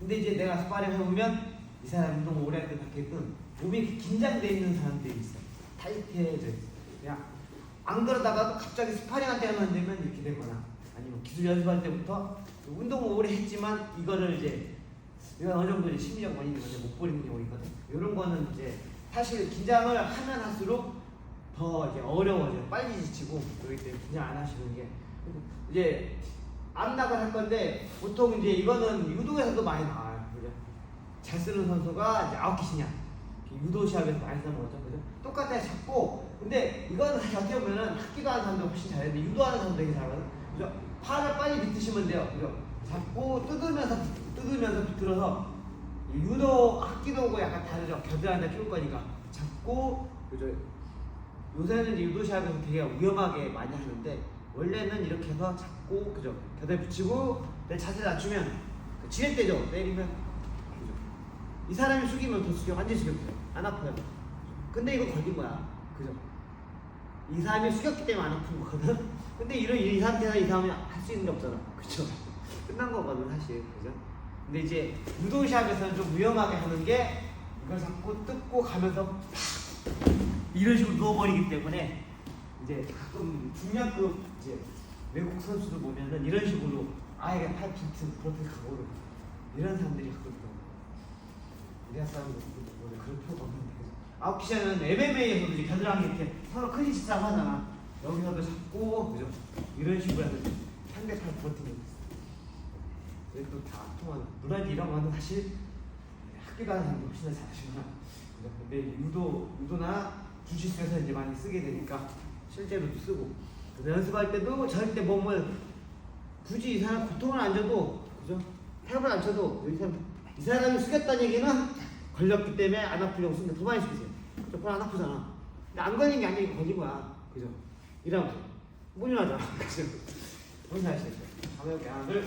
근데 이제 내가 스파링 해보면 이 사람 운동 오래 할때 봤겠든 몸이 긴장돼 있는 사람들이 있어. 타이트해져 있어. 그냥 안 그러다가도 갑자기 스파링 할 때만 되면 이렇게 되거나 아니면 기술 연습할 때부터 운동을 오래 했지만 이거를 이제 이건 어느 정도 이제 심리적 원인이 건데 못 버리는 경우이거든. 이런 거는 이제 사실 긴장을 하면 할수록 더 이제 어려워져요. 빨리 지치고 그렇기 때문에 긴장 안 하시는 게 이제 암락을 할 건데 보통 이제 이거는 유도에서도 많이 나와요. 그죠? 잘 쓰는 선수가 이제 아웃키시냐 유도 시합에서 많이 쓰는 거죠. 그죠? 똑같아 잡고 근데 이거는 사실 어떻게 보면은 학기도 하는 사람도 훨씬 잘하는데 유도하는 사람도 되게 잘하거든. 그죠? 팔을 빨리 비트시면 돼요. 그죠? 잡고 뜯으면서 뜯으면서 비틀어서 이 유도 학기도고 약간 다르죠. 겨드랑이 키울 거니까 잡고 그죠? 요새는 유도 시합에서 되게 위험하게 많이 하는데 원래는 이렇게 해서 잡고 그죠? 겨드랑이 붙이고 내 자세 낮추면 그 지렛 대죠. 때리면 그죠? 이 사람이 숙이면 더 숙여 완전 숙였어요. 안 아파요. 근데 이거 걸린 거야. 그죠? 이 사람이 숙였기 때문에 안 아픈 거거든. 근데 이런 이 상태에서 이 사람이 할 수 있는 게 없잖아. 그죠? 끝난 거거든 사실. 그죠? 근데 이제 유도 시합에서는 좀 위험하게 하는 게 이걸 잡고 뜯고 가면서 팍 이런 식으로 누워버리기 때문에 이제 가끔 중량급 이제 외국 선수들 보면은 이런 식으로 아예 팔 비트 프로필 각오를 이런 사람들이 가끔 있더라고. 우리나라 사람들 원래 그럴 필요가 없는데 그죠? 아웃키션은 MMA에서도 겨드랑이 이렇게 서로 치자고 하잖아. 여기서도 잡고 그죠? 이런 식으로 해서 상대 팔 버티는 거 있어. 그래도 다 통한 물론 이런 거는 사실 학교 가는 사람도 훨씬 더 잘하시구나. 근데 유도 유도나 주짓수에서 이제 많이 쓰게 되니까 실제로도 쓰고 연습할 때도 절대 몸을 굳이 이 사람 고통을 안 줘도 그죠? 탭을 안 쳐도 이 사람 이 사람이 숙였다는 얘기는 걸렸기 때문에 안 아프려고 쓰는데 더 많이 숙이세요. 저팔안 아프잖아. 근데 안 걸린 게 아니고 걸린 거야. 그죠? 이러면 못 일어나잖아. 그죠? 뭔지 아시겠죠? 가볍게 하나를